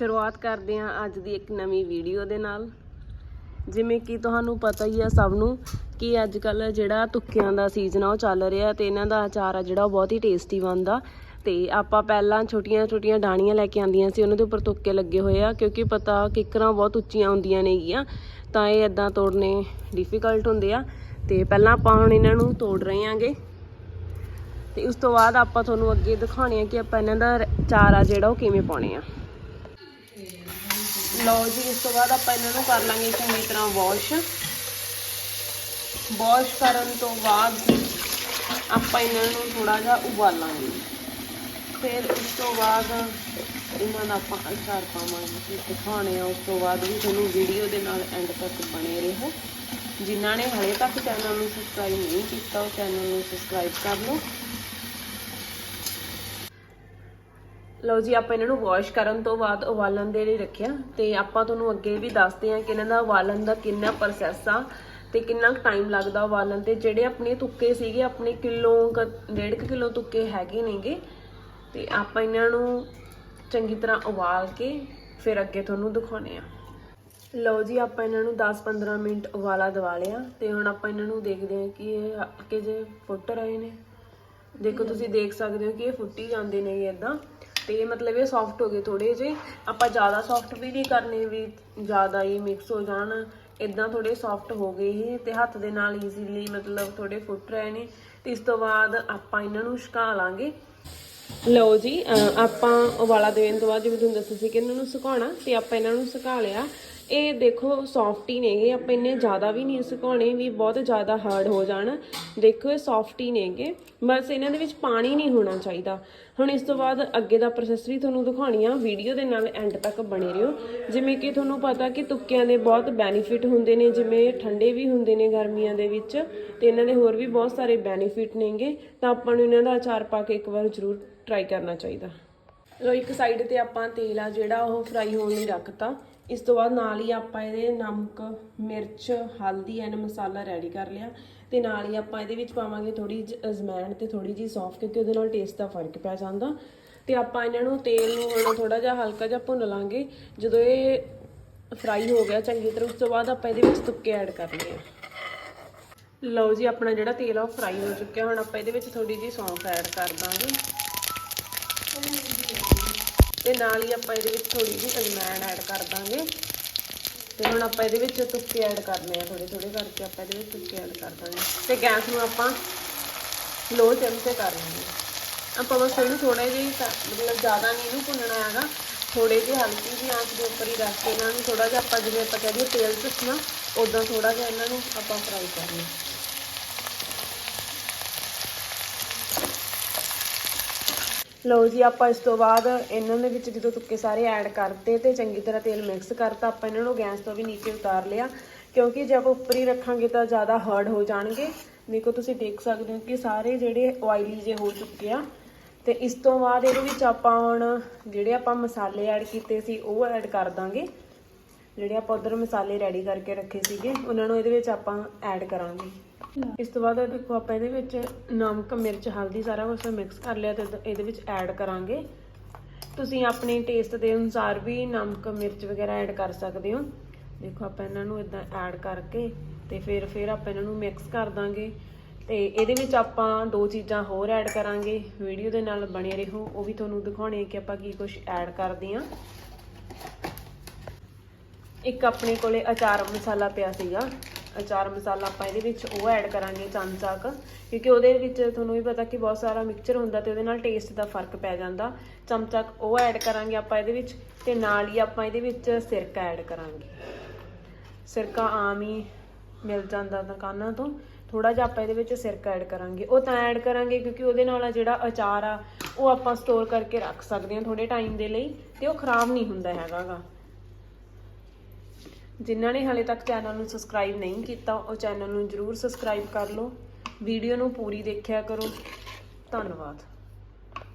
ਸ਼ੁਰੂਆਤ ਕਰਦੇ ਹਾਂ ਅੱਜ ਦੀ ਇੱਕ ਨਵੀਂ ਵੀਡੀਓ ਦੇ ਨਾਲ। ਜਿਵੇਂ ਕਿ ਤੁਹਾਨੂੰ ਪਤਾ ਹੀ ਆ ਸਭ ਨੂੰ ਕਿ ਅੱਜ ਕੱਲ ਜਿਹੜਾ ਤੁੱਕਿਆਂ ਦਾ ਸੀਜ਼ਨ ਆ, ਉਹ ਚੱਲ ਰਿਹਾ ਤੇ ਇਹਨਾਂ ਦਾ ਅਚਾਰ ਆ ਜਿਹੜਾ ਉਹ ਬਹੁਤ ਹੀ ਟੇਸਟੀ ਬਣਦਾ। ਤੇ ਆਪਾਂ ਪਹਿਲਾਂ ਛੋਟੀਆਂ ਛੋਟੀਆਂ ਡਾਣੀਆਂ ਲੈ ਕੇ ਆਂਦੀਆਂ ਸੀ, ਉਹਨਾਂ ਦੇ ਉੱਪਰ ਤੁੱਕੇ ਲੱਗੇ ਹੋਏ ਆ, ਕਿਉਂਕਿ ਪਤਾ ਕਿੱਕਰਾਂ ਬਹੁਤ ਉੱਚੀਆਂ ਹੁੰਦੀਆਂ ਨੇਗੀਆਂ, ਤਾਂ ਇਹ ਇਦਾਂ ਤੋੜਨੇ ਡਿਫਿਕਲਟ ਹੁੰਦੇ ਆ। ਤੇ ਪਹਿਲਾਂ ਆਪਾਂ ਹੁਣ ਇਹਨਾਂ ਨੂੰ ਤੋੜ ਰਹੇ ਆਂਗੇ। ਤੇ ਉਸ ਤੋਂ ਬਾਅਦ ਆਪਾਂ ਤੁਹਾਨੂੰ ਅੱਗੇ ਦਿਖਾਉਣੇ ਆ ਕਿ ਆਪਾਂ ਇਹਨਾਂ ਦਾ ਚਾਰ ਆ ਜਿਹੜਾ ਉਹ ਕਿਵੇਂ ਪਾਉਣੇ ਆ। ਲਓ ਜੀ, ਇਸ ਤੋਂ ਬਾਅਦ ਆਪਾਂ ਇਹਨਾਂ ਨੂੰ ਕਰ ਲਾਂਗੇ ਚੰਗੀ ਤਰ੍ਹਾਂ ਵਾਸ਼ ਵਾਸ਼ ਕਰਨ ਤੋਂ ਬਾਅਦ ਆਪਾਂ ਇਹਨਾਂ ਨੂੰ ਥੋੜਾ ਜਿਹਾ ਉਬਾਲਾਂਗੇ। ਫਿਰ ਉਸ ਤੋਂ ਬਾਅਦ ਇਹਨਾਂ ਦਾ ਆਪਾਂ ਅਚਾਰ ਪਾਵਾਂਗੇ ਕਿ ਦਿਖਾਉਣੇ ਆ, ਉਸ ਤੋਂ ਬਾਅਦ ਵੀ ਤੁਹਾਨੂੰ ਵੀਡੀਓ ਦੇ ਨਾਲ ਐਂਡ ਤੱਕ ਬਣੇ ਰਹੋ। ਜਿਨ੍ਹਾਂ ਨੇ ਹਲੇ ਤੱਕ ਚੈਨਲ ਨੂੰ ਸਬਸਕ੍ਰਾਈਬ ਨਹੀਂ ਕੀਤਾ, ਉਹ ਚੈਨਲ ਨੂੰ ਸਬਸਕ੍ਰਾਈਬ ਕਰ ਲਓ। ਲਓ ਜੀ, ਆਪਾਂ ਇਹਨਾਂ ਨੂੰ ਵਾਸ਼ ਕਰਨ ਤੋਂ ਬਾਅਦ ਉਬਾਲਣ ਦੇ ਲਈ ਰੱਖਿਆ ਤੇ ਆਪਾਂ ਤੁਹਾਨੂੰ ਅੱਗੇ ਵੀ ਦੱਸਦੇ ਹਾਂ ਕਿ ਇਹਨਾਂ ਦਾ ਉਬਾਲਣ ਦਾ ਕਿੰਨਾ ਪ੍ਰੋਸੈਸ ਆ ਤੇ ਕਿੰਨਾ ਟਾਈਮ ਲੱਗਦਾ ਉਬਾਲਣ ਤੇ। ਜਿਹੜੇ ਆਪਣੇ ਤੁੱਕੇ ਸੀਗੇ, ਆਪਣੇ ਕਿਲੋ ਡੇਢ ਕੁ ਕਿਲੋ ਤੁੱਕੇ ਹੈਗੇ ਨੇਗੇ। ਤੇ ਆਪਾਂ ਇਹਨਾਂ ਨੂੰ ਚੰਗੀ ਤਰ੍ਹਾਂ ਉਬਾਲ ਕੇ ਫਿਰ ਅੱਗੇ ਤੁਹਾਨੂੰ ਦਿਖਾਉਣੇ ਆ। ਲਓ ਜੀ, ਆਪਾਂ ਇਹਨਾਂ ਨੂੰ 10-15 ਮਿੰਟ ਉਬਾਲਾ ਦਵਾ ਲਿਆ ਤੇ ਹੁਣ ਆਪਾਂ ਇਹਨਾਂ ਨੂੰ ਦੇਖਦੇ ਹਾਂ ਕਿ ਇਹ ਹਲਕੇ ਜੇ ਫੁੱਟ ਰਹੇ ਨੇ। ਦੇਖੋ, ਤੁਸੀਂ ਦੇਖ ਸਕਦੇ ਹੋ ਕਿ ਇਹ ਫੁੱਟੀ ਜਾਂਦੇ ਨੇ ਇਦਾਂ। ਤੇ ਮਤਲਬ ਇਹ ਸੌਫਟ ਹੋ ਗਏ ਥੋੜੇ ਜਿਹੇ। ਆਪਾਂ ਜ਼ਿਆਦਾ ਸੌਫਟ ਵੀ ਨਹੀਂ ਕਰਨੇ ਵੀ ਜ਼ਿਆਦਾ ਹੀ ਮਿਕਸ ਹੋ ਜਾਣ। ਇਦਾਂ ਥੋੜੇ ਸੌਫਟ ਹੋ ਗਏ ਇਹ ਤੇ ਹੱਥ ਦੇ ਨਾਲ ਈਜ਼ੀਲੀ ਮਤਲਬ ਥੋੜੇ ਫੁੱਟ ਰਹੇ ਨੇ। ਤੇ ਇਸ ਤੋਂ ਬਾਅਦ ਆਪਾਂ ਇਹਨਾਂ ਨੂੰ ਛਕਾ ਲਾਂਗੇ। ਲਓ ਜੀ ਆਪਾਂ ਉਬਾਲਾ ਦੇਣ ਤੋਂ ਬਾਅਦ ਜਿਵੇਂ ਤੁਹਾਨੂੰ ਦੱਸਿਆ ਸੀ ਕਿ ਇਹਨਾਂ ਨੂੰ ਸੁਕਾਉਣਾ ਤੇ ਆਪਾਂ ਇਹਨਾਂ ਨੂੰ ਸੁਕਾ ਲਿਆ। ਇਹ ਦੇਖੋ ਸੌਫਟ ਹੀ ਨੇਗੇ, ਆਪਾਂ ਇੰਨੇ ਜ਼ਿਆਦਾ ਵੀ ਨਹੀਂ ਸੁਕਾਉਣੇ, ਵੀ ਬਹੁਤ ਜ਼ਿਆਦਾ ਹਾਰਡ ਹੋ ਜਾਣ। ਦੇਖੋ ਇਹ ਸੌਫਟ ਹੀ ਨੇਗੇ, ਬਸ ਇਹਨਾਂ ਦੇ ਵਿੱਚ ਪਾਣੀ ਨਹੀਂ ਹੋਣਾ ਚਾਹੀਦਾ। ਹੁਣ ਇਸ ਤੋਂ ਬਾਅਦ ਅੱਗੇ ਦਾ ਪ੍ਰੋਸੈਸ ਵੀ ਤੁਹਾਨੂੰ ਦਿਖਾਉਣੀ ਆ ਵੀਡੀਓ ਦੇ ਨਾਲ ਐਂਡ ਤੱਕ ਬਣੇ ਰਹੋ। ਜਿਵੇਂ ਕਿ ਤੁਹਾਨੂੰ ਪਤਾ ਕਿ ਤੁੱਕਿਆਂ ਦੇ ਬਹੁਤ ਬੈਨੀਫਿਟ ਹੁੰਦੇ ਨੇ, ਜਿਵੇਂ ਠੰਡੇ ਵੀ ਹੁੰਦੇ ਨੇ ਗਰਮੀਆਂ ਦੇ ਵਿੱਚ, ਤੇ ਇਹਨਾਂ ਦੇ ਹੋਰ ਵੀ ਬਹੁਤ ਸਾਰੇ ਬੈਨੀਫਿਟ ਨੇਗੇ। ਤਾਂ ਆਪਾਂ ਨੂੰ ਇਹਨਾਂ ਦਾ ਅਚਾਰ ਪਾ ਕੇ ਇੱਕ ਵਾਰ ਜ਼ਰੂਰ ਟਰਾਈ ਕਰਨਾ ਚਾਹੀਦਾ। ਲੋ ਇੱਕ ਸਾਈਡ ਤੇ ਆਪਾਂ ਤੇਲ ਆ ਜਿਹੜਾ ਉਹ ਫਰਾਈ ਹੋਣ ਲਈ ਰੱਖਤਾ। ਇਸ ਤੋਂ ਬਾਅਦ ਨਾਲ ਹੀ ਆਪਾਂ ਇਹਦੇ ਨਮਕ, ਮਿਰਚ, ਹਲਦੀ ਐਂਡ ਮਸਾਲਾ ਰੈਡੀ ਕਰ ਲਿਆ। ਤੇ ਨਾਲ ਹੀ ਆਪਾਂ ਇਹਦੇ ਵਿੱਚ ਪਾਵਾਂਗੇ ਥੋੜੀ ਅਜਮੈਣ ਤੇ ਥੋੜੀ ਜੀ ਸੌਂਫ ਕਿਉਂਕਿ ਉਹਦੇ ਨਾਲ ਟੇਸਟ ਦਾ ਫ਼ਰਕ ਪੈ ਜਾਂਦਾ। ਤੇ ਆਪਾਂ ਇਹਨਾਂ ਨੂੰ ਤੇਲ ਨੂੰ ਹੁਣ ਥੋੜਾ ਜਿਹਾ ਹਲਕਾ ਜਿਹਾ ਭੁੰਨ ਲਾਂਗੇ। ਜਦੋਂ ਇਹ ਫਰਾਈ ਹੋ ਗਿਆ ਚੰਗੀ ਤਰ੍ਹਾਂ, ਉਸ ਤੋਂ ਬਾਅਦ ਆਪਾਂ ਇਹਦੇ ਵਿੱਚ ਤੁੱਕੇ ਐਡ ਕਰਨੇ ਆ। ਲਓ ਜੀ, ਆਪਣਾ ਜਿਹੜਾ ਤੇਲ ਆ ਉਹ ਫਰਾਈ ਹੋ ਚੁੱਕਿਆ। ਹੁਣ ਆਪਾਂ ਇਹਦੇ ਵਿੱਚ ਥੋੜੀ ਜੀ ਸੌਂਫ ਐਡ ਕਰ ਦਾਂਗੇ। ਤੇ ਨਾਲ ਹੀ ਆਪਾਂ ਇਹਦੇ ਵਿੱਚ ਥੋੜੀ ਜਿਹੀ ਅਜਮੈਣ ਐਡ ਕਰ ਦਾਂਗੇ। ਤੇ ਹੁਣ ਆਪਾਂ ਇਹਦੇ ਵਿੱਚ ਤੁੱਕੇ ਐਡ ਕਰਨੇ ਆ ਥੋੜੇ ਥੋੜੇ ਕਰਕੇ ਆਪਾਂ ਇਹਦੇ ਵਿੱਚ ਤੁੱਕੇ ਐਡ ਕਰ ਦਾਂਗੇ। ਤੇ ਗੈਸ ਨੂੰ ਆਪਾਂ ਲੋ ਚੰਮ ਤੇ ਕਰ ਲਾਂਗੇ। ਆਪਾਂ ਬਸ ਇਹਨੂੰ ਥੋੜਾ ਜਿਹਾ ਮਤਲਬ ਜ਼ਿਆਦਾ ਨਹੀਂ ਇਹਨੂੰ ਭੁੰਨਣਾ ਹੈਗਾ। ਥੋੜੇ ਜਿਹੇ ਹਲਕੀ ਜਿਹੀ ਆਂਚ ਦੇ ਉੱਪਰ ਹੀ ਰੱਖ ਕੇ ਇਹਨਾਂ ਨੂੰ ਥੋੜਾ ਜਿਹਾ ਆਪਾਂ ਜਿਵੇਂ ਆਪਾਂ ਕਹਿੰਦੇ ਤੇਲ ਚੁੱਸਣਾ ਉਦਾਂ ਥੋੜਾ ਜਿਹਾ ਇਹਨਾਂ ਨੂੰ ਆਪਾਂ ਫਰਾਈ ਕਰਨਾ ਲਓ ਜੀ, ਆਪਾਂ ਇਸ ਤੋਂ ਬਾਅਦ ਇਹਨਾਂ ਦੇ ਵਿੱਚ ਜਦੋਂ ਤੁੱਕੇ ਸਾਰੇ ਐਡ ਕਰਤੇ ਤੇ ਚੰਗੀ ਤਰ੍ਹਾਂ ਤੇਲ ਮਿਕਸ ਕਰਤਾ, ਆਪਾਂ ਇਹਨਾਂ ਨੂੰ ਗੈਸ ਤੋਂ ਵੀ ਨੀਚੇ ਉਤਾਰ ਲਿਆ। ਕਿਉਂਕਿ ਜੇ ਆਪਾਂ ਉੱਪਰ ਹੀ ਰੱਖਾਂਗੇ ਤਾਂ ਜ਼ਿਆਦਾ ਹਾਰਡ ਹੋ ਜਾਣਗੇ। ਦੇਖੋ, ਤੁਸੀਂ ਦੇਖ ਸਕਦੇ ਹੋ ਕਿ ਸਾਰੇ ਜਿਹੜੇ ਆਇਲੀ ਜੇ ਹੋ ਚੁੱਕੇ ਆ। ਤੇ ਇਸ ਤੋਂ ਬਾਅਦ ਇਹਦੇ ਵਿੱਚ ਆਪਾਂ ਹੁਣ ਜਿਹੜੇ ਆਪਾਂ ਮਸਾਲੇ ਐਡ ਕੀਤੇ ਸੀ, ਉਹ ਐਡ ਕਰ ਦਾਂਗੇ। ਜਿਹੜੇ ਆਪਾਂ ਉਧਰ ਮਸਾਲੇ ਰੈਡੀ ਕਰਕੇ ਰੱਖੇ ਸੀਗੇ, ਉਹਨਾਂ ਨੂੰ ਇਹਦੇ ਵਿੱਚ ਆਪਾਂ ਐਡ ਕਰਾਂਗੇ। ਇਸ ਤੋਂ ਬਾਅਦ ਦੇਖੋ ਆਪਾਂ ਇਹਦੇ ਵਿੱਚ ਨਮਕ, ਮਿਰਚ, ਹਲਦੀ ਸਾਰਾ ਕੁਝ ਮਿਕਸ ਕਰ ਲਿਆ ਤੇ ਇਹਦੇ ਵਿੱਚ ਐਡ ਕਰਾਂਗੇ। ਤੁਸੀਂ ਆਪਣੇ ਟੇਸਟ ਦੇ ਅਨੁਸਾਰ ਵੀ ਨਮਕ, ਮਿਰਚ ਵਗੈਰਾ ਐਡ ਕਰ ਸਕਦੇ ਹੋ। ਦੇਖੋ ਆਪਾਂ ਇਹਨਾਂ ਨੂੰ ਇਦਾਂ ਐਡ ਕਰਕੇ ਤੇ ਫਿਰ ਫਿਰ ਆਪਾਂ ਇਹਨਾਂ ਨੂੰ ਮਿਕਸ ਕਰ ਦਾਂਗੇ। ਤੇ ਇਹਦੇ ਵਿੱਚ ਆਪਾਂ ਦੋ ਚੀਜ਼ਾਂ ਹੋਰ ਐਡ ਕਰਾਂਗੇ। ਵੀਡੀਓ ਦੇ ਨਾਲ ਬਣੇ ਰਹੋ। ਉਹ ਵੀ ਤੁਹਾਨੂੰ ਦਿਖਾਉਣੇ ਕਿ ਆਪਾਂ ਕੀ ਕੁਝ ਐਡ ਕਰਦੇ ਹਾਂ। ਇੱਕ ਆਪਣੇ ਕੋਲੇ ਅਚਾਰ ਮਸਾਲਾ ਪਿਆ ਸੀਗਾ। ਅਚਾਰ ਮਸਾਲਾ ਆਪਾਂ ਇਹਦੇ ਵਿੱਚ ਉਹ ਐਡ ਕਰਾਂਗੇ ਚਮਚਾ ਕੁ ਕਿਉਂਕਿ ਉਹਦੇ ਵਿੱਚ ਤੁਹਾਨੂੰ ਵੀ ਪਤਾ ਕਿ ਬਹੁਤ ਸਾਰਾ ਮਿਕਸਚਰ ਹੁੰਦਾ ਤੇ ਉਹਦੇ ਨਾਲ ਟੇਸਟ ਦਾ ਫ਼ਰਕ ਪੈ ਜਾਂਦਾ। ਚਮਚਾ ਉਹ ਐਡ ਕਰਾਂਗੇ ਆਪਾਂ ਇਹਦੇ ਵਿੱਚ ਤੇ ਨਾਲ ਹੀ ਆਪਾਂ ਇਹਦੇ ਵਿੱਚ ਸਿਰਕਾ ਐਡ ਕਰਾਂਗੇ। ਸਿਰਕਾ ਆਮ ਹੀ ਮਿਲ ਜਾਂਦਾ ਦੁਕਾਨਾਂ ਤੋਂ ਥੋੜਾ ਜਿਹਾ ਆਪਾਂ ਇਹਦੇ ਵਿੱਚ ਸਿਰਕਾ ਐਡ ਕਰਾਂਗੇ। ਉਹ ਤਾਂ ਐਡ ਕਰਾਂਗੇ ਕਿਉਂਕਿ ਉਹਦੇ ਨਾਲ ਆ ਜਿਹੜਾ ਅਚਾਰ ਆ, ਉਹ ਆਪਾਂ ਸਟੋਰ ਕਰਕੇ ਰੱਖ ਸਕਦੇ ਹਾਂ ਥੋੜੇ ਟਾਈਮ ਦੇ ਲਈ ਤੇ ਉਹ ਖਰਾਬ ਨਹੀਂ ਹੁੰਦਾ ਹੈਗਾਗਾ। ਜਿਨ੍ਹਾਂ ਨੇ ਹਾਲੇ ਤੱਕ ਚੈਨਲ ਨੂੰ ਸਬਸਕ੍ਰਾਈਬ ਨਹੀਂ ਕੀਤਾ, ਉਹ ਚੈਨਲ ਨੂੰ ਜਰੂਰ ਸਬਸਕ੍ਰਾਈਬ ਕਰ ਲਓ। ਵੀਡੀਓ ਨੂੰ ਪੂਰੀ ਦੇਖਿਆ ਕਰੋ। ਧੰਨਵਾਦ।